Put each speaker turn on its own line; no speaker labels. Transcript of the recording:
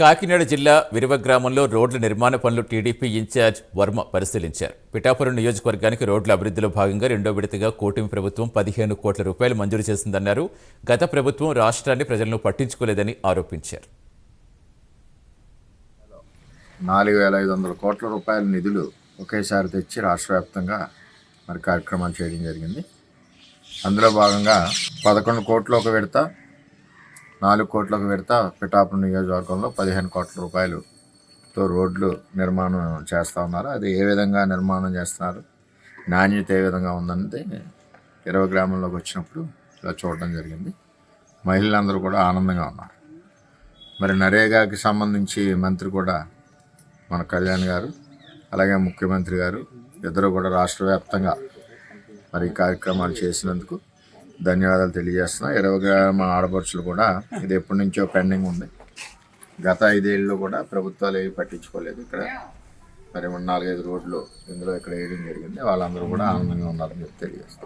కాకినాడ జిల్లా విరువ గ్రామంలో రోడ్ల నిర్మాణ పనులు టీడీపీ ఇన్ఛార్జ్ వర్మ పరిశీలించారు. పిఠాపురం నియోజకవర్గానికి రోడ్ల అభివృద్ధిలో భాగంగా రెండో విడతగా కూటమి ప్రభుత్వం పదిహేను కోట్ల రూపాయలు మంజూరు చేసిందన్నారు. గత ప్రభుత్వం రాష్ట్రాన్ని ప్రజలను పట్టించుకోలేదని ఆరోపించారు.
నాలుగు వేల ఐదు వందల కోట్ల రూపాయల నిధులు ఒకేసారి తెచ్చి రాష్ట్ర వ్యాప్తంగా మరి కార్యక్రమాలు చేయడం జరిగింది. అందులో భాగంగా పదకొండు కోట్ల ఒక విడత నాలుగు కోట్లకు ఒక విడత పిఠాపురం నియోజకవర్గంలో పదిహేను కోట్ల రూపాయలుతో రోడ్లు నిర్మాణం చేస్తూ ఉన్నారు. అది ఏ విధంగా నిర్మాణం చేస్తున్నారు? నాణ్యత ఏ విధంగా ఉందంటే ఇరవై గ్రామంలోకి వచ్చినప్పుడు ఇలా చూడడం జరిగింది. మహిళలందరూ కూడా ఆనందంగా ఉన్నారు. మరి నరేగాకి సంబంధించి మంత్రి కూడా మన కళ్యాణ్ గారు అలాగే ముఖ్యమంత్రి గారు ఇద్దరు కూడా రాష్ట్ర వ్యాప్తంగా మరి ఈ కార్యక్రమాలు చేసినందుకు ధన్యవాదాలు తెలియజేస్తున్నా. ఇరవైగా మా ఆడపడుచులు కూడా ఇది ఎప్పటి నుంచో పెండింగ్ ఉంది. గత ఐదేళ్ళు కూడా ప్రభుత్వాలు ఏవి పట్టించుకోలేదు ఇక్కడ. మరి మూడు నాలుగైదు రోడ్లు ఇందులో ఇక్కడ వేయడం జరిగింది. వాళ్ళందరూ కూడా ఆనందంగా ఉన్నారని చెప్పి తెలియజేస్తాం